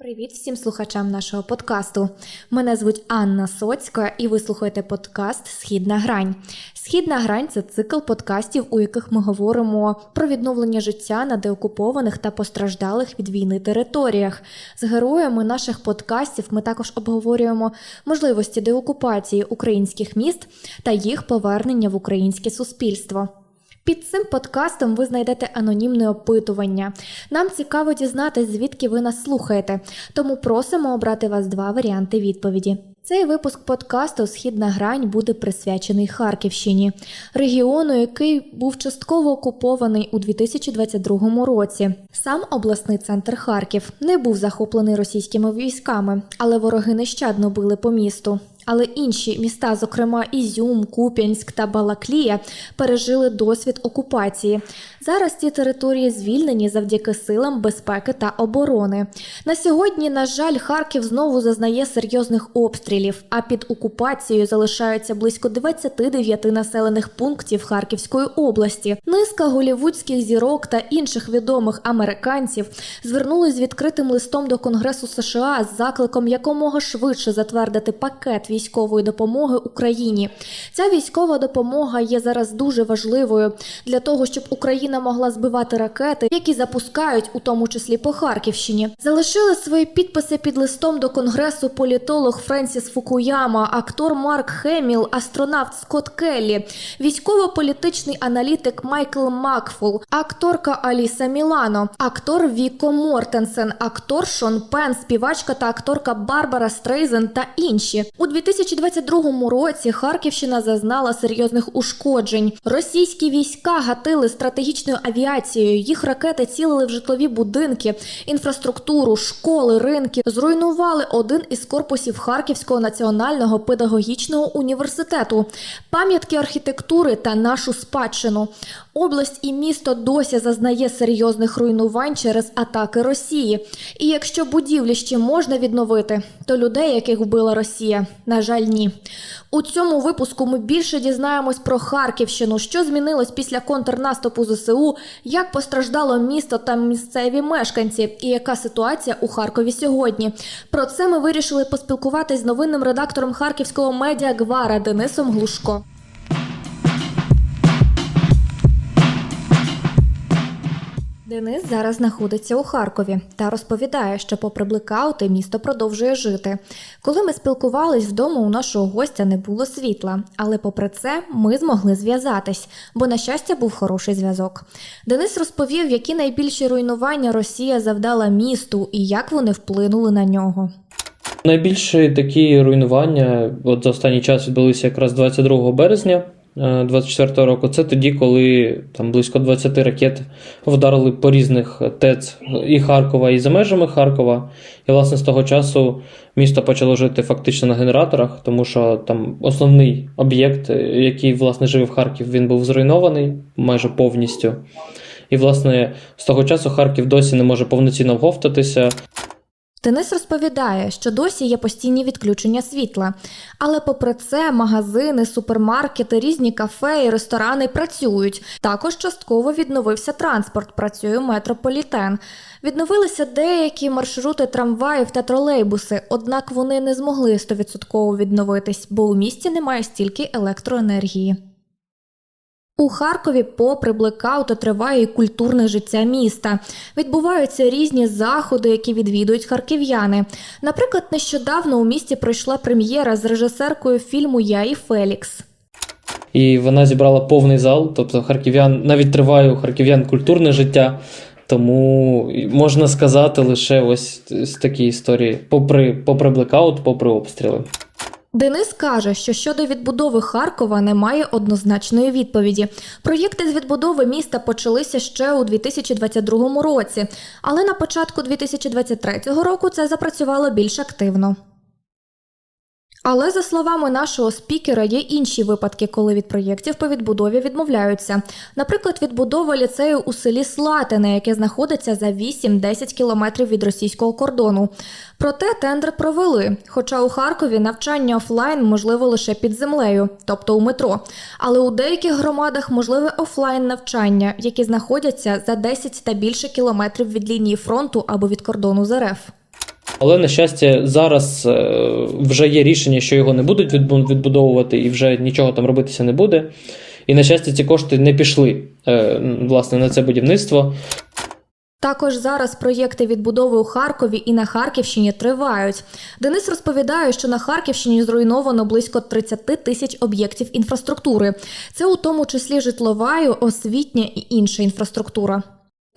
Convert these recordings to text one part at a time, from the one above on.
Привіт всім слухачам нашого подкасту. Мене звуть Анна Соцька, і ви слухаєте подкаст Східна грань. Східна грань це цикл подкастів, у яких ми говоримо про відновлення життя на деокупованих та постраждалих від війни територіях. З героями наших подкастів ми також обговорюємо можливості деокупації українських міст та їх повернення в українське суспільство. Під цим подкастом ви знайдете анонімне опитування. Нам цікаво дізнатись, звідки ви нас слухаєте, тому просимо обрати вас два варіанти відповіді. Цей випуск подкасту Східна грань буде присвячений Харківщині, регіону, який був частково окупований у 2022 році. Сам обласний центр Харків не був захоплений російськими військами, але вороги нещадно били по місту. Але інші міста, зокрема Ізюм, Куп'янськ та Балаклія, пережили досвід окупації. Зараз ці території звільнені завдяки силам безпеки та оборони. На сьогодні, на жаль, Харків знову зазнає серйозних обстрілів, а під окупацією залишаються близько 29 населених пунктів Харківської області. Низка голівудських зірок та інших відомих американців звернулись з відкритим листом до Конгресу США з закликом якомога швидше затвердити пакет військової допомоги Україні. Ця військова допомога є зараз дуже важливою для того, щоб Україна могла збивати ракети, які запускають, у тому числі по Харківщині. Залишили свої підписи під листом до конгресу політолог Френсіс Фукуяма, актор Марк Хеміл, астронавт Скотт Келлі, військово-політичний аналітик Майкл Макфул, акторка Аліса Мілано, актор Віко Мортенсен, актор Шон Пен, співачка та акторка Барбара Стрейзен та інші. У 2022 році Харківщина зазнала серйозних ушкоджень. Російські війська гатили стратегічною авіацією. Їх ракети цілили в житлові будинки, інфраструктуру, школи, ринки. Зруйнували один із корпусів Харківського національного педагогічного університету, пам'ятки архітектури та нашу спадщину. Область і місто досі зазнає серйозних руйнувань через атаки Росії. І якщо будівлі ще можна відновити, то людей, яких вбила Росія, на жаль, ні. У цьому випуску ми більше дізнаємось про Харківщину, що змінилось після контрнаступу ЗСУ, як постраждало місто та місцеві мешканці, і яка ситуація у Харкові сьогодні. Про це ми вирішили поспілкуватись з новинним редактором харківського медіа Гвара Денисом Глушко. Денис зараз знаходиться у Харкові та розповідає, що попри блекаути місто продовжує жити. Коли ми спілкувались вдома, у нашого гостя не було світла, але попри це ми змогли зв'язатись, бо на щастя був хороший зв'язок. Денис розповів, які найбільші руйнування Росія завдала місту і як вони вплинули на нього. Найбільші такі руйнування от за останній час відбулися якраз 22 березня 24 року. Це тоді, коли там близько 20 ракет вдарили по різних ТЕЦ і Харкова, і за межами Харкова. І власне з того часу місто почало жити фактично на генераторах, тому що там основний об'єкт, який власне жив в Харків, він був зруйнований майже повністю. І, власне, з того часу Харків досі не може повноцінно вговтатися. Денис розповідає, що досі є постійні відключення світла, але попри це магазини, супермаркети, різні кафе і ресторани працюють. Також частково відновився транспорт, працює метрополітен. Відновилися деякі маршрути трамваїв та тролейбуси, однак вони не змогли 100% відновитись, бо у місті немає стільки електроенергії. У Харкові, попри блекаути, триває і культурне життя міста. Відбуваються різні заходи, які відвідують харків'яни. Наприклад, нещодавно у місті пройшла прем'єра з режисеркою фільму Я і Фелікс. І вона зібрала повний зал. Тобто, харків'ян навіть триває у харків'ян культурне життя. Тому можна сказати лише ось з такі історії, попри попри блекаут, попри обстріли. Денис каже, що щодо відбудови Харкова немає однозначної відповіді. Проєкти з відбудови міста почалися ще у 2022 році, але на початку 2023 року це запрацювало більш активно. Але за словами нашого спікера, є інші випадки, коли від проєктів по відбудові відмовляються. Наприклад, відбудова ліцею у селі Слатине, яке знаходиться за 8-10 кілометрів від російського кордону. Проте тендер провели. Хоча у Харкові навчання офлайн можливо лише під землею, тобто у метро. Але у деяких громадах можливе офлайн навчання, які знаходяться за 10 та більше кілометрів від лінії фронту або від кордону з РФ. Але на щастя, зараз е, вже є рішення, що його не будуть відбудовувати, і вже нічого там робитися не буде. І на щастя, ці кошти не пішли е, власне на це будівництво. Також зараз проєкти відбудови у Харкові і на Харківщині тривають. Денис розповідає, що на Харківщині зруйновано близько 30 тисяч об'єктів інфраструктури. Це у тому числі житлова, освітня і інша інфраструктура.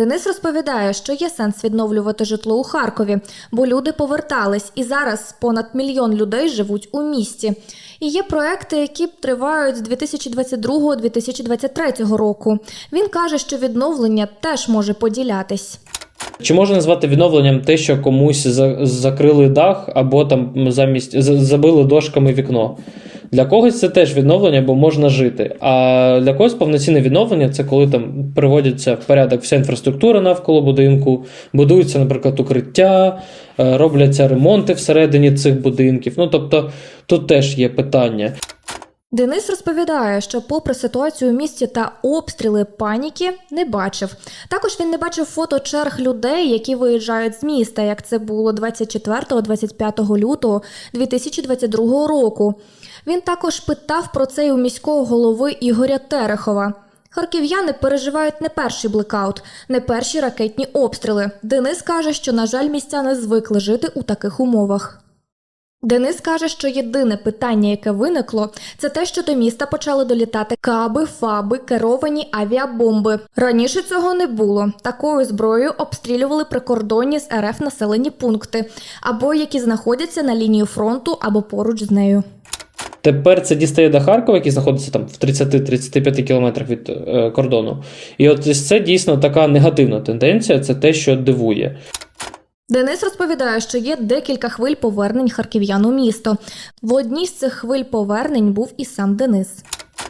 Денис розповідає, що є сенс відновлювати житло у Харкові, бо люди повертались, і зараз понад мільйон людей живуть у місті. І є проекти, які тривають з 2022-2023 року. Він каже, що відновлення теж може поділятись. Чи можна назвати відновленням те, що комусь за- закрили дах або там замість забили дошками вікно? Для когось це теж відновлення, бо можна жити. А для когось повноцінне відновлення це коли там приводиться в порядок вся інфраструктура навколо будинку, будуються, наприклад, укриття, е, робляться ремонти всередині цих будинків. Ну тобто тут теж є питання. Денис розповідає, що, попри ситуацію у місті та обстріли паніки, не бачив. Також він не бачив фото черг людей, які виїжджають з міста, як це було 24-25 лютого 2022 року. Він також питав про це і у міського голови Ігоря Терехова. Харків'яни переживають не перший блекаут, не перші ракетні обстріли. Денис каже, що, на жаль, містяни звикли жити у таких умовах. Денис каже, що єдине питання, яке виникло, це те, що до міста почали долітати каби, фаби, керовані авіабомби. Раніше цього не було. Такою зброєю обстрілювали прикордонні з РФ населені пункти, або які знаходяться на лінії фронту або поруч з нею. Тепер це дістає до Харкова, який знаходиться там в 30-35 кілометрах від е, кордону. І от це дійсно така негативна тенденція, це те, що дивує. Денис розповідає, що є декілька хвиль повернень харків'ян у місто. В одній з цих хвиль повернень був і сам Денис.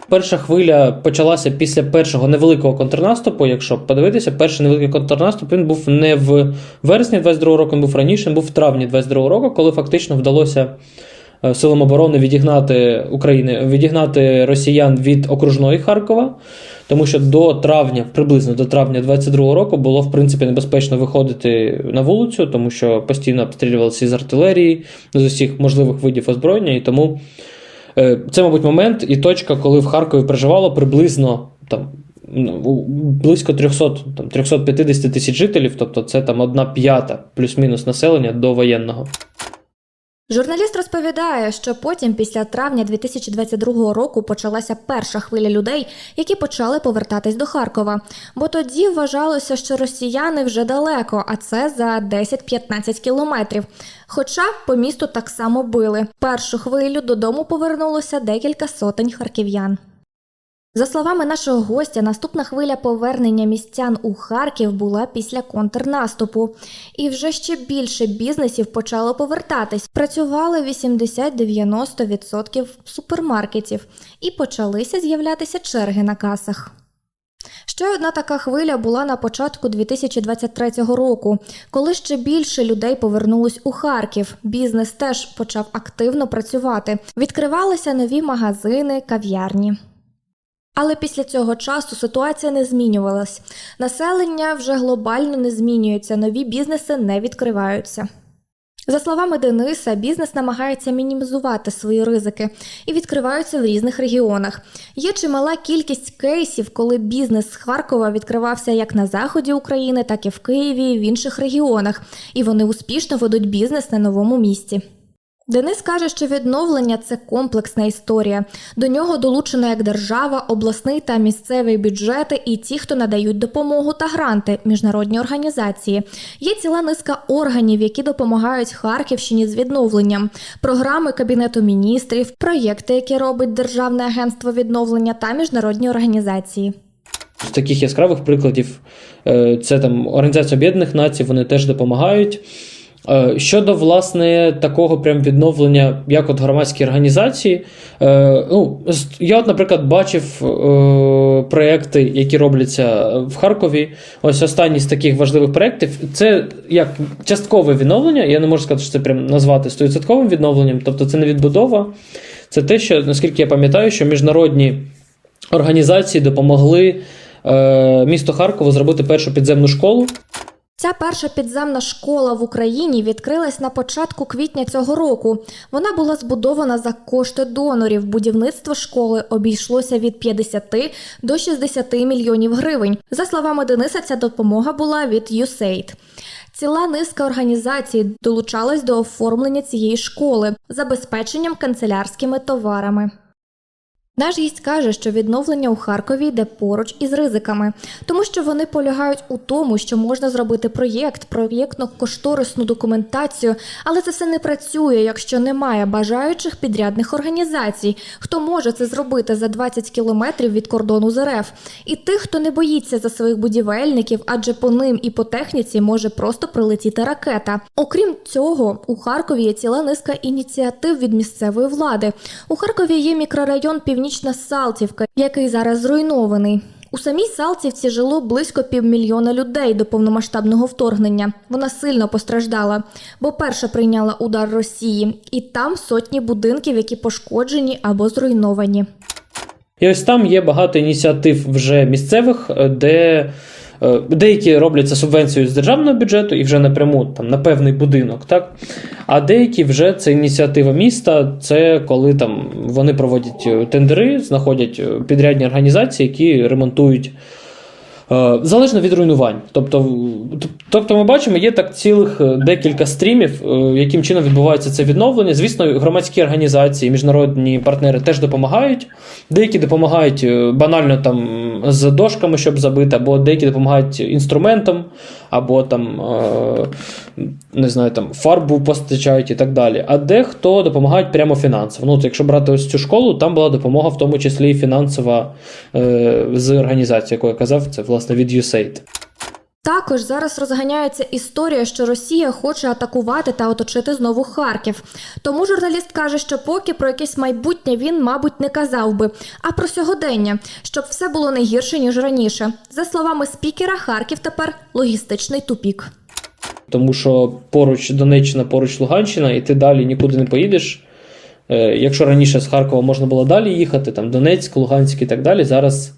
Перша хвиля почалася після першого невеликого контрнаступу. Якщо подивитися, перший невеликий контрнаступ він був не в вересні 22 року, він був раніше, він був в травні 22 року, коли фактично вдалося е, силам оборони відігнати України, відігнати росіян від окружної Харкова. Тому що до травня, приблизно до травня 22-го року, було в принципі небезпечно виходити на вулицю, тому що постійно обстрілювалися з артилерії, з усіх можливих видів озброєння, і тому Е, Це, мабуть, момент і точка, коли в Харкові проживало приблизно там. ну, Близько 300, там, 350 тисяч жителів, тобто це там одна п'ята плюс-мінус населення до воєнного. Журналіст розповідає, що потім, після травня 2022 року, почалася перша хвиля людей, які почали повертатись до Харкова. Бо тоді вважалося, що росіяни вже далеко, а це за 10-15 кілометрів. Хоча по місту так само били. Першу хвилю додому повернулося декілька сотень харків'ян. За словами нашого гостя, наступна хвиля повернення містян у Харків була після контрнаступу. І вже ще більше бізнесів почало повертатись. Працювали 80-90% супермаркетів, і почалися з'являтися черги на касах. Ще одна така хвиля була на початку 2023 року, коли ще більше людей повернулось у Харків. Бізнес теж почав активно працювати. Відкривалися нові магазини, кав'ярні. Але після цього часу ситуація не змінювалась. Населення вже глобально не змінюється, нові бізнеси не відкриваються. За словами Дениса, бізнес намагається мінімізувати свої ризики і відкриваються в різних регіонах. Є чимала кількість кейсів, коли бізнес з Харкова відкривався як на заході України, так і в Києві в інших регіонах, і вони успішно ведуть бізнес на новому місці. Денис каже, що відновлення це комплексна історія. До нього долучено як держава, обласний та місцевий бюджети і ті, хто надають допомогу та гранти, міжнародні організації. Є ціла низка органів, які допомагають Харківщині з відновленням, програми Кабінету міністрів, проєкти, які робить Державне агентство відновлення та міжнародні організації. З таких яскравих прикладів е, це там Організація Об'єднаних Націй, вони теж допомагають. Е, Щодо власне такого прям відновлення, як от громадські організації, е, ну, я, от, наприклад, бачив е, проекти, які робляться в Харкові. Ось останній з таких важливих проєктів це як часткове відновлення. Я не можу сказати, що це прям назвати 100% відновленням, тобто це не відбудова. Це те, що, наскільки я пам'ятаю, що міжнародні організації допомогли місту Харкову зробити першу підземну школу. Ця перша підземна школа в Україні відкрилась на початку квітня цього року. Вона була збудована за кошти донорів. Будівництво школи обійшлося від 50 до 60 мільйонів гривень. За словами Дениса, ця допомога була від USAID. Ціла низка організацій долучалась до оформлення цієї школи забезпеченням канцелярськими товарами. Наш гість каже, що відновлення у Харкові йде поруч із ризиками, тому що вони полягають у тому, що можна зробити проєкт, проєктно-кошторисну документацію, але це все не працює, якщо немає бажаючих підрядних організацій, хто може це зробити за 20 кілометрів від кордону з РФ, і тих, хто не боїться за своїх будівельників, адже по ним і по техніці може просто прилетіти ракета. Окрім цього, у Харкові є ціла низка ініціатив від місцевої влади. У Харкові є мікрорайон Північна Салтівка, який зараз зруйнований. У самій Салтівці жило близько півмільйона людей до повномасштабного вторгнення. Вона сильно постраждала, бо перша прийняла удар Росії, і там сотні будинків, які пошкоджені або зруйновані. І ось там є багато ініціатив вже місцевих, е, де е, деякі робляться субвенцією з державного бюджету і вже напряму там, на певний будинок, так? а деякі вже це ініціатива міста, це коли там вони проводять е, тендери, знаходять е, підрядні організації, які ремонтують. Е, Залежно від руйнувань. Тобто, тобто ми бачимо, є так цілих е, декілька стрімів, е, яким чином відбувається це відновлення. Звісно, громадські організації, міжнародні партнери теж допомагають. Деякі допомагають банально там з дошками, щоб забити, або деякі допомагають інструментом, або там е, не знаю, там фарбу постачають і так далі. А дехто допомагають прямо фінансово. Ну, от якщо брати ось цю школу, там була допомога, в тому числі і фінансова е, з організації, яку я казав, це власне від USAID. Також зараз розганяється історія, що Росія хоче атакувати та оточити знову Харків. Тому журналіст каже, що поки про якесь майбутнє він, мабуть, не казав би, а про сьогодення, щоб все було не гірше ніж раніше. За словами спікера, Харків тепер логістичний тупік. Тому що поруч Донеччина, поруч Луганщина, і ти далі нікуди не поїдеш. Е, Якщо раніше з Харкова можна було далі їхати, там Донецьк, Луганськ і так далі, зараз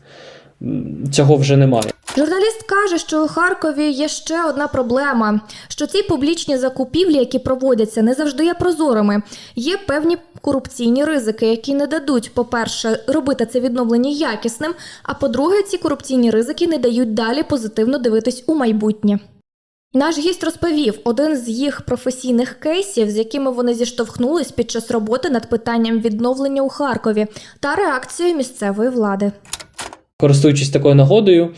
цього вже немає. Журналіст каже, що у Харкові є ще одна проблема: що ці публічні закупівлі, які проводяться, не завжди є прозорими. Є певні корупційні ризики, які не дадуть, по-перше, робити це відновлення якісним. А по-друге, ці корупційні ризики не дають далі позитивно дивитись у майбутнє. Наш гість розповів один з їх професійних кейсів, з якими вони зіштовхнулись під час роботи над питанням відновлення у Харкові та реакцією місцевої влади. Користуючись такою нагодою,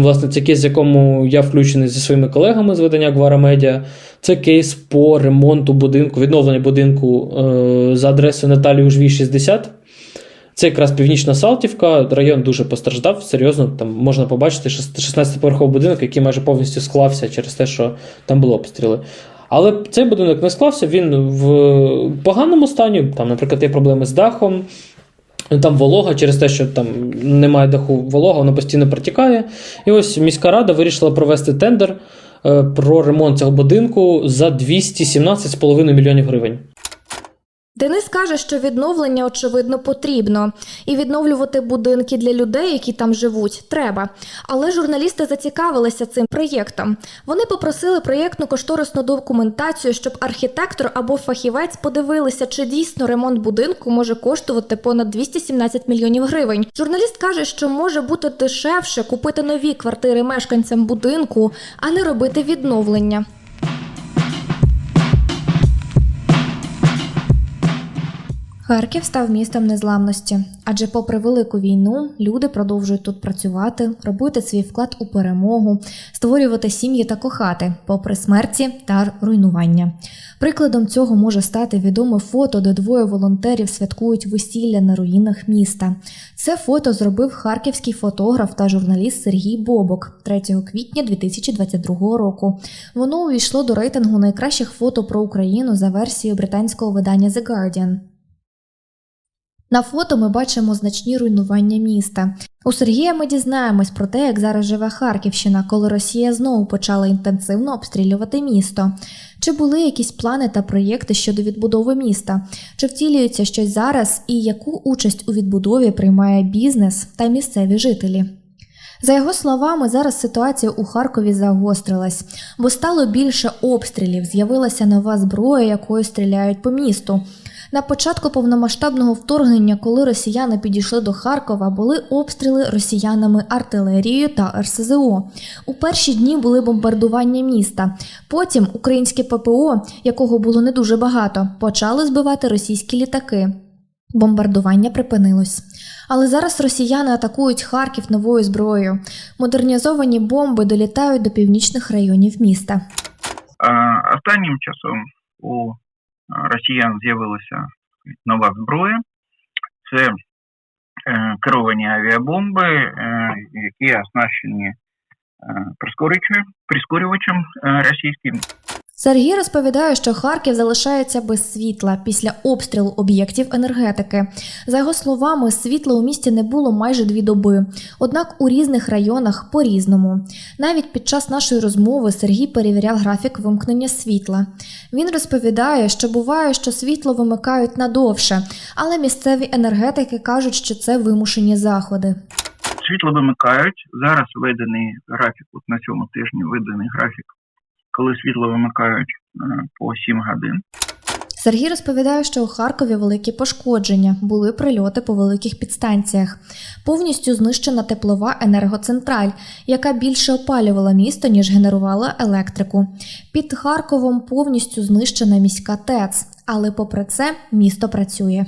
власне, це кейс, в якому я включений зі своїми колегами з видання Гвара Медіа. Це кейс по ремонту будинку, відновлення будинку е, за адресою Наталії Ужвій 60. Це якраз північна Салтівка, район дуже постраждав. Серйозно, там можна побачити 16-поверховий будинок, який майже повністю склався через те, що там були обстріли. Але цей будинок не склався, він в поганому стані. Там, наприклад, є проблеми з дахом, там волога через те, що там немає даху волога, воно постійно протікає. І ось міська рада вирішила провести тендер е, про ремонт цього будинку за 217,5 мільйонів гривень. Денис каже, що відновлення очевидно потрібно, і відновлювати будинки для людей, які там живуть, треба. Але журналісти зацікавилися цим проєктом. Вони попросили проєктну кошторисну документацію, щоб архітектор або фахівець подивилися, чи дійсно ремонт будинку може коштувати понад 217 мільйонів гривень. Журналіст каже, що може бути дешевше купити нові квартири мешканцям будинку, а не робити відновлення. Харків став містом незламності, адже, попри велику війну, люди продовжують тут працювати, робити свій вклад у перемогу, створювати сім'ї та кохати, попри смерті та руйнування. Прикладом цього може стати відоме фото, де двоє волонтерів святкують весілля на руїнах міста. Це фото зробив харківський фотограф та журналіст Сергій Бобок 3 квітня 2022 року. Воно увійшло до рейтингу найкращих фото про Україну за версією британського видання The Guardian. На фото ми бачимо значні руйнування міста. У Сергія ми дізнаємось про те, як зараз живе Харківщина, коли Росія знову почала інтенсивно обстрілювати місто. Чи були якісь плани та проєкти щодо відбудови міста? Чи втілюється щось зараз, і яку участь у відбудові приймає бізнес та місцеві жителі? За його словами, зараз ситуація у Харкові загострилась, бо стало більше обстрілів, з'явилася нова зброя, якою стріляють по місту. На початку повномасштабного вторгнення, коли росіяни підійшли до Харкова, були обстріли росіянами артилерією та РСЗО. У перші дні були бомбардування міста. Потім українське ППО, якого було не дуже багато, почали збивати російські літаки. Бомбардування припинилось. Але зараз росіяни атакують Харків новою зброєю. Модернізовані бомби долітають до північних районів міста. А, Останнім часом у росіян з'явилася нова зброя. Це е, керовані авіабомби, е, які оснащені е, прискорювачем, російським. Сергій розповідає, що Харків залишається без світла після обстрілу об'єктів енергетики. За його словами, світла у місті не було майже дві доби. Однак у різних районах по-різному. Навіть під час нашої розмови Сергій перевіряв графік вимкнення світла. Він розповідає, що буває, що світло вимикають надовше, але місцеві енергетики кажуть, що це вимушені заходи. Світло вимикають. Зараз введений графік, от на цьому тижні введений графік, коли світло вимикають е, по 7 годин. Сергій розповідає, що у Харкові великі пошкодження, були прильоти по великих підстанціях. Повністю знищена теплова енергоцентраль, яка більше опалювала місто, ніж генерувала електрику. Під Харковом повністю знищена міська ТЕЦ, але попри це місто працює.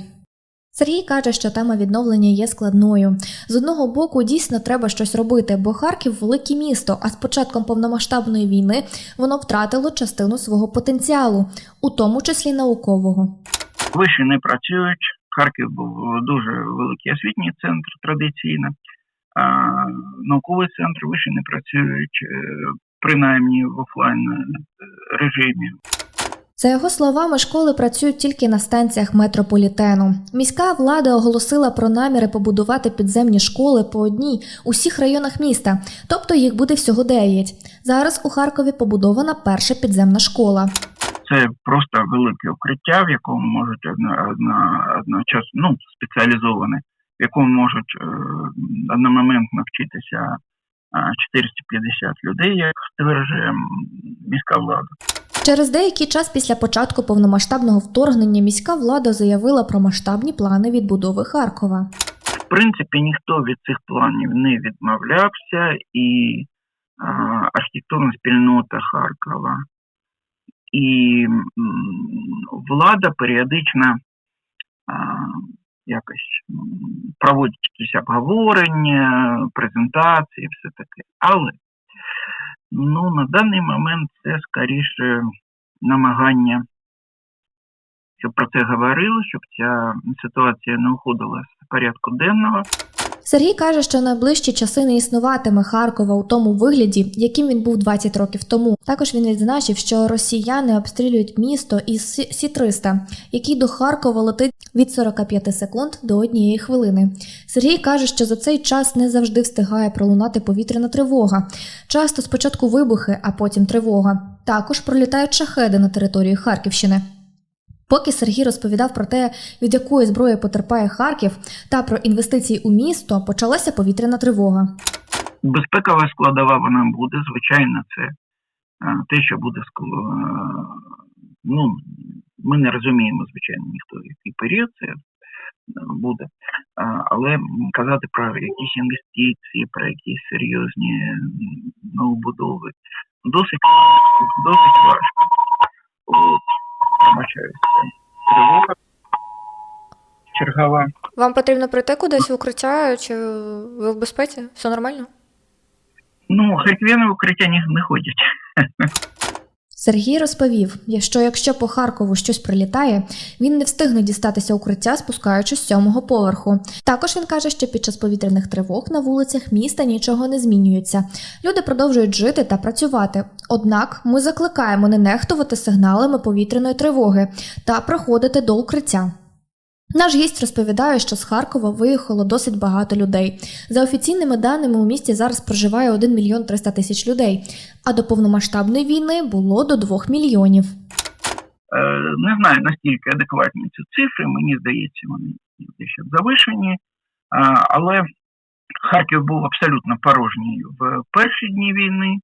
Сергій каже, що тема відновлення є складною. З одного боку, дійсно треба щось робити, бо Харків велике місто, а з початком повномасштабної війни воно втратило частину свого потенціалу, у тому числі наукового. Виші не працюють. Харків був дуже великий освітній центр традиційно. А, науковий центр виші не працюють, е, принаймні в офлайн е, режимі. За його словами, школи працюють тільки на станціях метрополітену. Міська влада оголосила про наміри побудувати підземні школи по одній у всіх районах міста, тобто їх буде всього дев'ять. Зараз у Харкові побудована перша підземна школа. Це просто велике укриття, в якому можуть одночасно ну, спеціалізоване, в якому можуть е, одномоментно вчитися е, 450 людей, як стверджує міська влада. Через деякий час після початку повномасштабного вторгнення міська влада заявила про масштабні плани відбудови Харкова. В принципі, ніхто від цих планів не відмовлявся, і е, архітектурна спільнота Харкова, і м, влада періодично е, якось м, проводить якісь обговорення, презентації, все таке. Але ну, на даний момент це скоріше намагання, щоб про це говорили, щоб ця ситуація не уходила з порядку денного. Сергій каже, що найближчі часи не існуватиме Харкова у тому вигляді, яким він був 20 років тому. Також він відзначив, що росіяни обстрілюють місто із Сі-300, який до Харкова летить від 45 секунд до однієї хвилини. Сергій каже, що за цей час не завжди встигає пролунати повітряна тривога. Часто спочатку вибухи, а потім тривога. Також пролітають шахеди на території Харківщини. Поки Сергій розповідав про те, від якої зброї потерпає Харків, та про інвестиції у місто, почалася повітряна тривога. Безпекова складова вона буде, звичайно, це е, те, що буде е, ну, ми не розуміємо, звичайно, ніхто який період це е, буде. Але казати про якісь інвестиції, про якісь серйозні новобудови досить, досить важко. Тривога чергова. Вам потрібно прийти кудись в укриття, чи ви в безпеці? Все нормально? Ну, харків'яни в укриття не, не ходять. Сергій розповів, що якщо по Харкову щось прилітає, він не встигне дістатися укриття, спускаючись з сьомого поверху. Також він каже, що під час повітряних тривог на вулицях міста нічого не змінюється. Люди продовжують жити та працювати. Однак ми закликаємо не нехтувати сигналами повітряної тривоги та проходити до укриття. Наш гість розповідає, що з Харкова виїхало досить багато людей. За офіційними даними, у місті зараз проживає 1 мільйон 300 тисяч людей, а до повномасштабної війни було до 2 мільйонів. Е, Не знаю наскільки адекватні ці цифри. Мені здається, вони дещо завишені. Але Харків був абсолютно порожній в перші дні війни.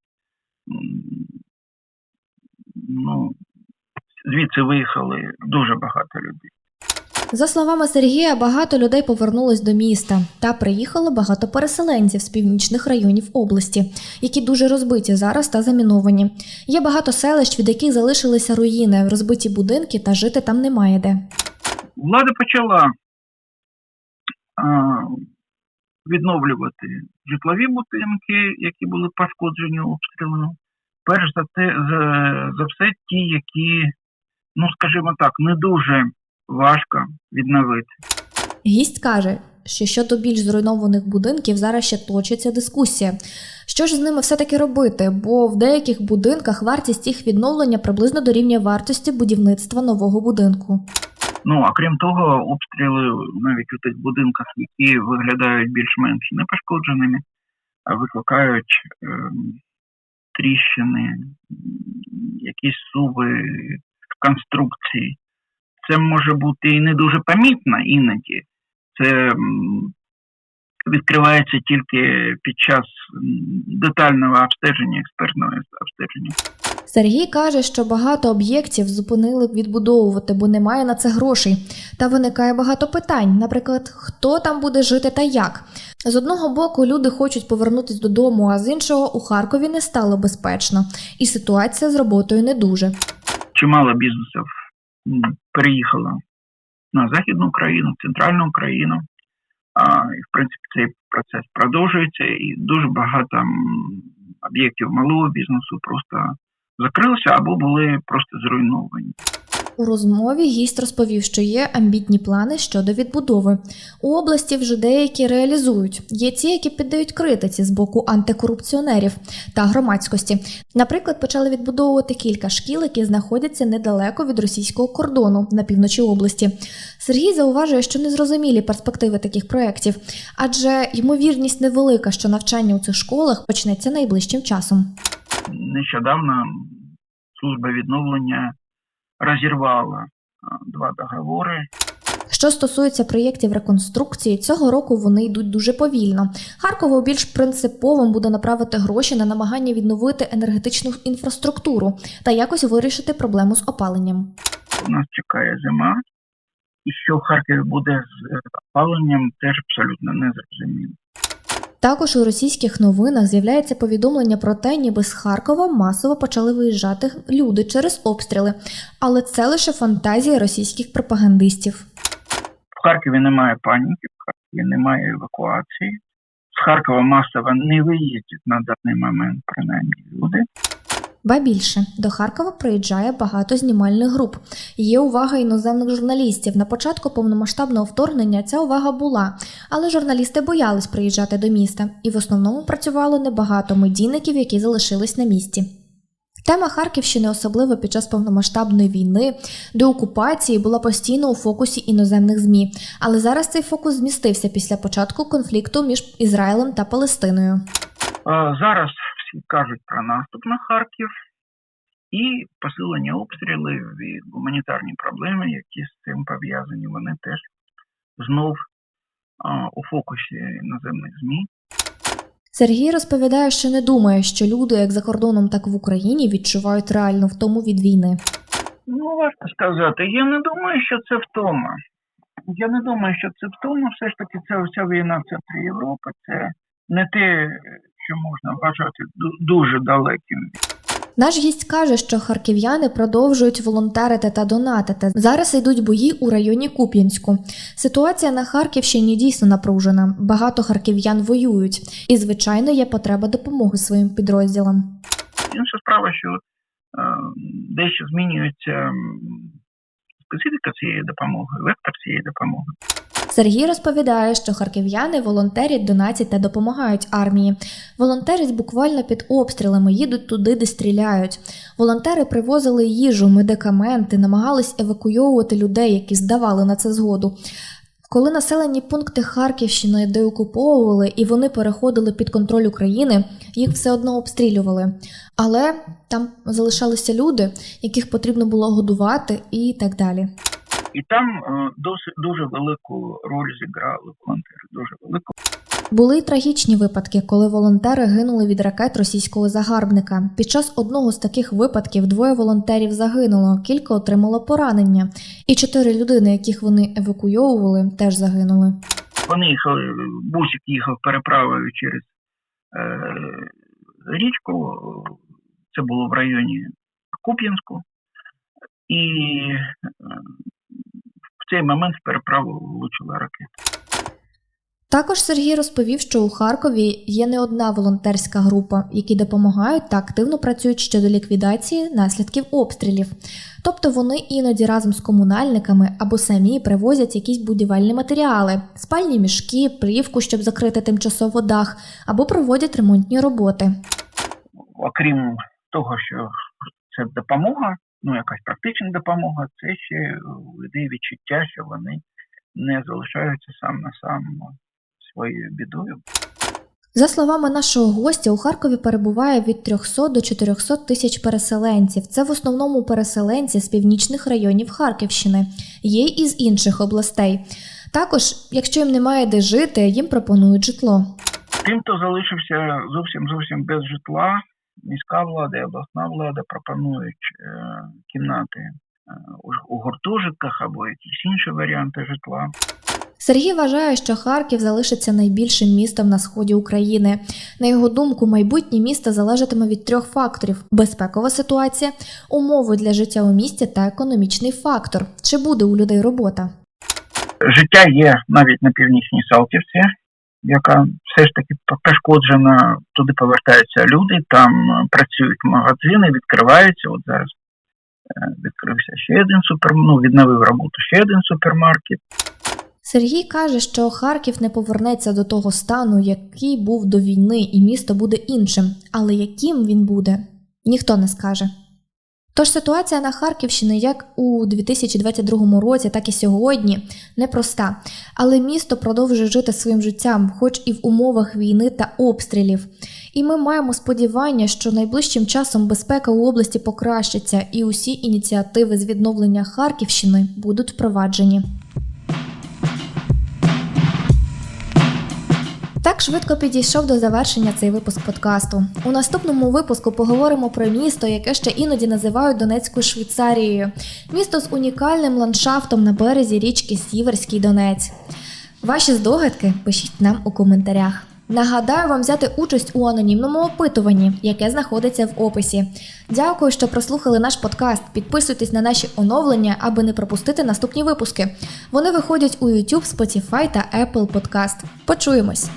Ну, звідси виїхали дуже багато людей. За словами Сергія, багато людей повернулось до міста та приїхало багато переселенців з північних районів області, які дуже розбиті зараз та заміновані. Є багато селищ, від яких залишилися руїни, розбиті будинки, та жити там немає де. Влада почала відновлювати житлові будинки, які були пошкоджені обстрілами. Перш за те, за, все, ті, які, ну скажімо так, не дуже важко відновити. Гість каже, що щодо більш зруйнованих будинків зараз ще точиться дискусія. Що ж з ними все-таки робити? Бо в деяких будинках вартість їх відновлення приблизно дорівнює вартості будівництва нового будинку. Ну а крім того, обстріли навіть у тих будинках, які виглядають більш-менш непошкодженими, викликають ем, тріщини, якісь суви, конструкції. Це може бути і не дуже помітно іноді. Це відкривається тільки під час детального обстеження, експертного обстеження. Сергій каже, що багато об'єктів зупинили відбудовувати, бо немає на це грошей. Та виникає багато питань, наприклад, хто там буде жити та як. З одного боку, люди хочуть повернутися додому, а з іншого у Харкові не стало безпечно, і ситуація з роботою не дуже. чимало бізнесів м, переїхало на Західну Україну, Центральну Україну. А, і, в принципі, цей процес продовжується, і дуже багато об'єктів малого бізнесу просто закрилися або були просто зруйновані. У розмові гість розповів, що є амбітні плани щодо відбудови. У області вже деякі реалізують. Є ті, які піддають критиці з боку антикорупціонерів та громадськості. Наприклад, почали відбудовувати кілька шкіл, які знаходяться недалеко від російського кордону на півночі області. Сергій зауважує, що незрозумілі перспективи таких проєктів, адже ймовірність невелика, що навчання у цих школах почнеться найближчим часом. Нещодавно служба відновлення розірвала два договори Що стосується проєктів реконструкції, цього року вони йдуть дуже повільно. Харкову більш принциповим буде направити гроші на намагання відновити енергетичну інфраструктуру та якось вирішити проблему з опаленням. У нас чекає зима, і що в Харкові буде з е, опаленням, теж абсолютно не зрозуміло. Також у російських новинах з'являється повідомлення про те, ніби з Харкова масово почали виїжджати люди через обстріли, але це лише фантазія російських пропагандистів. В Харкові немає паніки, в Харкові немає евакуації. З Харкова масово не виїздять на даний момент, принаймні люди. Ба більше до Харкова приїжджає багато знімальних груп. Є увага іноземних журналістів. На початку повномасштабного вторгнення ця увага була, але журналісти боялись приїжджати до міста, і в основному працювало небагато медійників, які залишились на місці. Тема Харківщини, особливо під час повномасштабної війни, деокупації, була постійно у фокусі іноземних ЗМІ, але зараз цей фокус змістився після початку конфлікту між Ізраїлем та Палестиною. Зараз кажуть про наступ на Харків і посилення обстрілів і гуманітарні проблеми, які з цим пов'язані, вони теж знов а, у фокусі іноземних ЗМІ. Сергій розповідає, що не думає, що люди, як за кордоном, так і в Україні, відчувають реальну втому від війни. Ну, важко сказати. Я не думаю, що це втома. Я не думаю, що це втома. Все ж таки, це вся війна в центрі Європи. Це не те, що можна вважати дуже далеким. Наш гість каже, що харків'яни продовжують волонтерити та донатити. Зараз йдуть бої у районі Куп'янську. Ситуація на Харківщині дійсно напружена. Багато харків'ян воюють, і звичайно є потреба допомоги своїм підрозділам. Інша справа, що е, дещо змінюється специфіка цієї допомоги, вектор цієї допомоги. Сергій розповідає, що харків'яни волонтерять, донатять та допомагають армії. Волонтерять буквально під обстрілами, їдуть туди, де стріляють. Волонтери привозили їжу, медикаменти, намагались евакуйовувати людей, які здавали на це згоду. Коли населені пункти Харківщини деокуповували і вони переходили під контроль України, їх все одно обстрілювали. Але там залишалися люди, яких потрібно було годувати і так далі. І там е, досить дуже велику роль зіграли волонтери. Дуже велику. Були й трагічні випадки, коли волонтери гинули від ракет російського загарбника. Під час одного з таких випадків двоє волонтерів загинуло, кілька отримало поранення, і чотири людини, яких вони евакуйовували, теж загинули. Вони їхали, бусик їхав переправою через е, річку. Це було в районі Куп'янську. І е, в цей момент в переправу влучила ракета. Також Сергій розповів, що у Харкові є не одна волонтерська група, які допомагають та активно працюють щодо ліквідації наслідків обстрілів. Тобто вони іноді разом з комунальниками або самі привозять якісь будівельні матеріали, спальні мішки, плівку, щоб закрити тимчасово дах, або проводять ремонтні роботи. Окрім того, що це допомога, ну якась практична допомога, це ще людей відчуття, що вони не залишаються сам на сам своєю бідою. За словами нашого гостя, у Харкові перебуває від 300 до 400 тисяч переселенців. Це в основному переселенці з північних районів Харківщини, є й із інших областей. Також, якщо їм немає де жити, їм пропонують житло. Тим, хто залишився зовсім зовсім без житла, міська влада і обласна влада пропонують е, кімнати е, у гуртожитках або якісь інші варіанти житла. Сергій вважає, що Харків залишиться найбільшим містом на сході України. На його думку, майбутнє місто залежатиме від трьох факторів: безпекова ситуація, умови для життя у місті та економічний фактор. Чи буде у людей робота? Життя є навіть на північній Салтівці, яка все ж таки пошкоджена. Туди повертаються люди, там е, працюють магазини, відкриваються. От зараз е, відкрився ще один супер, ну, відновив роботу ще один супермаркет. Сергій каже, що Харків не повернеться до того стану, який був до війни, і місто буде іншим. Але яким він буде, ніхто не скаже. Тож ситуація на Харківщині як у 2022 році, так і сьогодні непроста. Але місто продовжує жити своїм життям, хоч і в умовах війни та обстрілів. І ми маємо сподівання, що найближчим часом безпека у області покращиться, і усі ініціативи з відновлення Харківщини будуть впроваджені. Так швидко підійшов до завершення цей випуск подкасту. У наступному випуску поговоримо про місто, яке ще іноді називають Донецькою Швейцарією. Місто з унікальним ландшафтом на березі річки Сіверський Донець. Ваші здогадки пишіть нам у коментарях. Нагадаю вам взяти участь у анонімному опитуванні, яке знаходиться в описі. Дякую, що прослухали наш подкаст. Підписуйтесь на наші оновлення, аби не пропустити наступні випуски. Вони виходять у YouTube, Spotify та Apple Podcast. Почуємось!